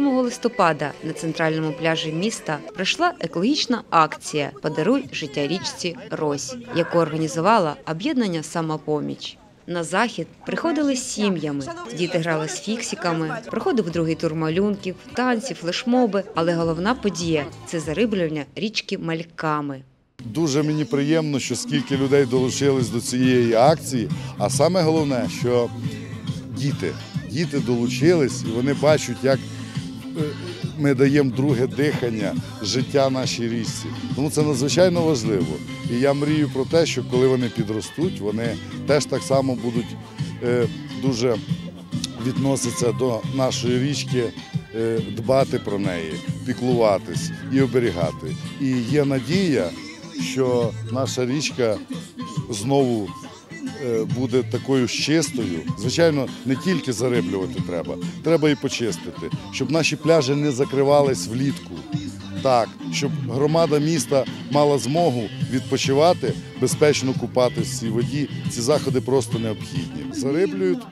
7 листопада на центральному пляжі міста пройшла екологічна акція Подаруй життя річці Рось, яку організувала об'єднання Самопоміч. На захід приходили з сім'ями. Діти грали з фіксиками, проходив другий тур малюнків, танці, флешмоби. Але головна подія це зариблювання річки мальками. Дуже мені приємно, що скільки людей долучились до цієї акції. А саме головне, що діти, діти долучились і вони бачать, як ми даємо друге дихання життя нашій річці. Тому це надзвичайно важливо. І я мрію про те, що коли вони підростуть, вони теж так само будуть е, дуже відноситися до нашої річки, е, дбати про неї, піклуватись і оберігати. І є надія, що наша річка знову е, буде такою ж чистою. Звичайно, не тільки зариблювати треба, треба і почистити, щоб наші пляжі не закривались влітку. Так, щоб громада міста мала змогу відпочивати, безпечно купатись в цій воді. Ці заходи просто необхідні. Зариблюють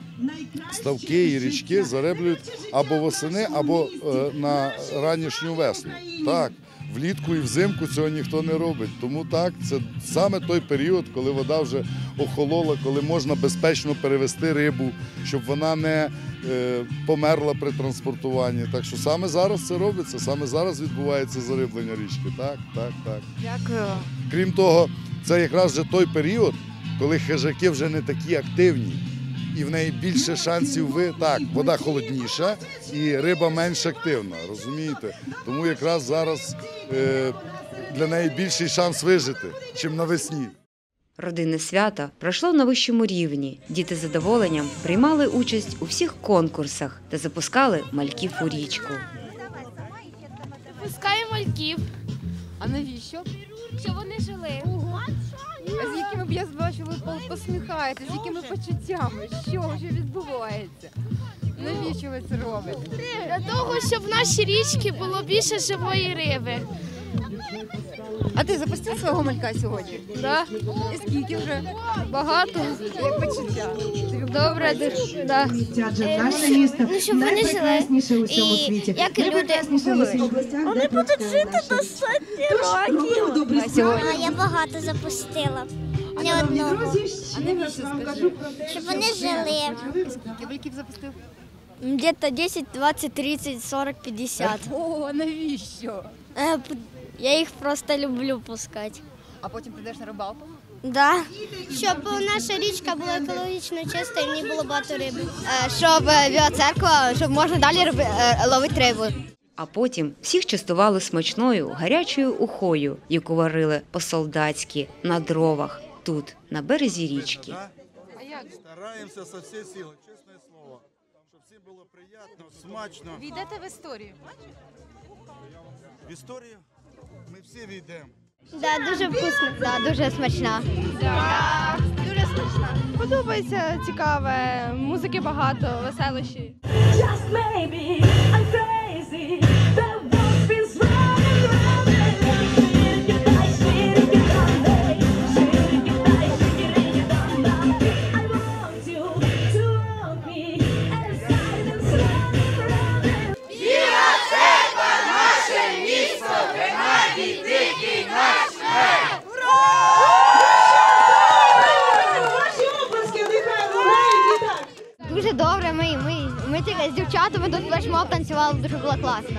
ставки і річки, зариблюють або восени, або е, на ранішню весну. Так, влітку і взимку цього ніхто не робить. Тому так, це саме той період, коли вода вже охолола, коли можна безпечно перевести рибу, щоб вона не е, померла при транспортуванні. Так що саме зараз це робиться, саме зараз відбувається зариблення річки. Так, так, так. Дякую. Крім того, це якраз вже той період, коли хижаки вже не такі активні. І в неї більше шансів ви так, вода холодніша і риба менш активна, розумієте? Тому якраз зараз е, для неї більший шанс вижити, чим навесні. Родинне свято пройшло на вищому рівні. Діти з задоволенням приймали участь у всіх конкурсах та запускали мальків у річку. Пускаємо мальків, А навіщо? щоб вони жили. А з якими б я бачу, ви посміхаєтесь, з якими почуттями? Що вже відбувається? Навіщо ви це робите? Для того, щоб в нашій річці було більше живої риби. А ти запустив свого малька сьогодні? Да? І скільки вже? Багато. Як почуття? Добре, дуже. Да. Адже наше місто ну, щоб вони жили. найпрекрасніше у всьому І світі. як і люди Вони будуть жити до сотні. А я багато запустила. Не одного. ще кажу Щоб вони жили. скільки мальків запустив? Где-то 10, 20, 30, 40, 50. О, навіщо? Я їх просто люблю пускати. А потім підеш на рибалку? Да. Щоб наша річка була екологічно чиста і в ній було багато риби. Щоб біла церква, щоб можна далі ловити рибу. А потім всіх частували смачною гарячою ухою, яку варили по-солдатськи на дровах тут, на березі річки. А як? Стараємося со всієї сили, чесне слово, щоб всім було приємно, смачно. Війдете в історію? В історію ми всі війдемо. Да, дуже вкусно. Да, дуже смачна. Дуже смачно. Подобається цікаве, музики багато, веселощі. Just maybe I'm crazy. And Ми тільки з дівчатами тут флешмоб танцювали, дуже було класно.